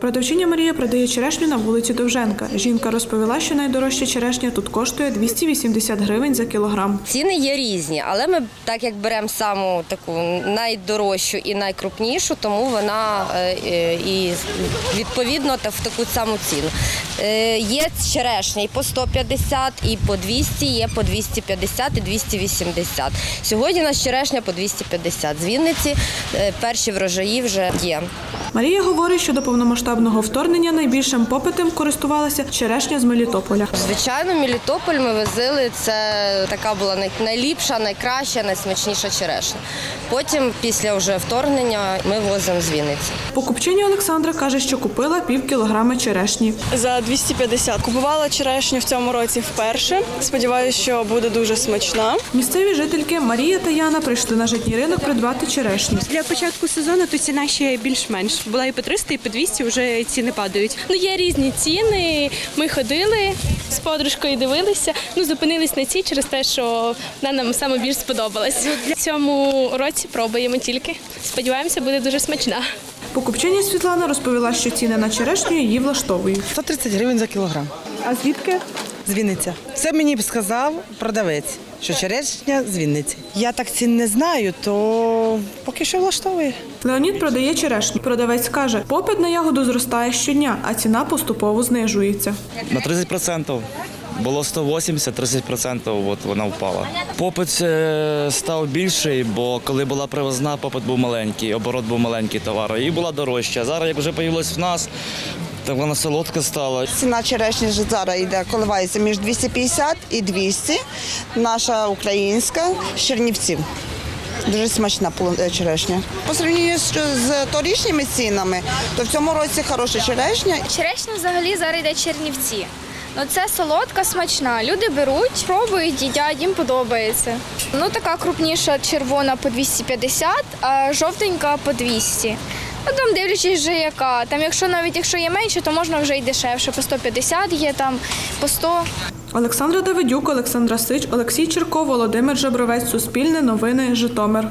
Продавчиня Марія продає черешню на вулиці Довженка. Жінка розповіла, що найдорожча черешня тут коштує 280 гривень за кілограм. Ціни є різні, але ми так як беремо саму таку найдорожчу і найкрупнішу, тому вона е, е, і відповідно та в таку саму ціну. Е, Є черешня і по 150, і по 200, є по 250 і 280. Сьогодні у нас черешня по 250. З Вінниці перші врожаї вже є. Марія говорить, що до повномасштабного вторгнення найбільшим попитом користувалася черешня з Мелітополя. Звичайно, Мелітополь ми возили. Це така була найліпша, найкраща, найсмачніша черешня. Потім, після вже вторгнення, ми возимо з Вінниці. Покупчиня Олександра каже, що купила пів кілограма черешні. За 250. Купувала черешню в цьому році вперше. Сподіваюся, що буде дуже смачна. Місцеві жительки Марія та Яна прийшли на житній ринок придбати черешню. Для початку сезону то ціна ще більш-менш. Була і по 300, і по 200 вже ціни падають. Ну, є різні ціни. Ми ходили з подружкою, дивилися. Ну, зупинились на цій через те, що вона нам саме більш сподобалась. В цьому році пробуємо тільки. Сподіваємося, буде дуже смачна. Покупчиня Світлана розповіла, що ціни на черешню її влаштовують. 130 гривень за кілограм. А звідки? З Вінниця. Це мені б сказав продавець, що черешня з Вінниці. Я так цін не знаю, то поки що влаштовує. Леонід продає черешню. Продавець каже, попит на ягоду зростає щодня, а ціна поступово знижується. На 30%. Було 180, 30% от вона впала. Попит е, став більший, бо коли була привозна, попит був маленький, оборот був маленький товару. І була дорожча. Зараз, як вже з'явилась в нас, так вона солодка стала. Ціна черешні ж зараз йде, коливається між 250 і 200. Наша українська з Чернівців. Дуже смачна е, черешня. По сравненню з, з торішніми цінами, то в цьому році хороша черешня. Черешня взагалі зараз йде чернівці. Ну це солодка, смачна. Люди беруть, пробують, їдять, їм подобається. Ну така крупніша червона по 250, а жовтенька по 200. Ну там дивлячись вже яка. Там, якщо навіть якщо є менше, то можна вже й дешевше. По 150 є там, по 100. Олександра Давидюк, Олександра Сич, Олексій Черков, Володимир Жабровець, Суспільне новини, Житомир.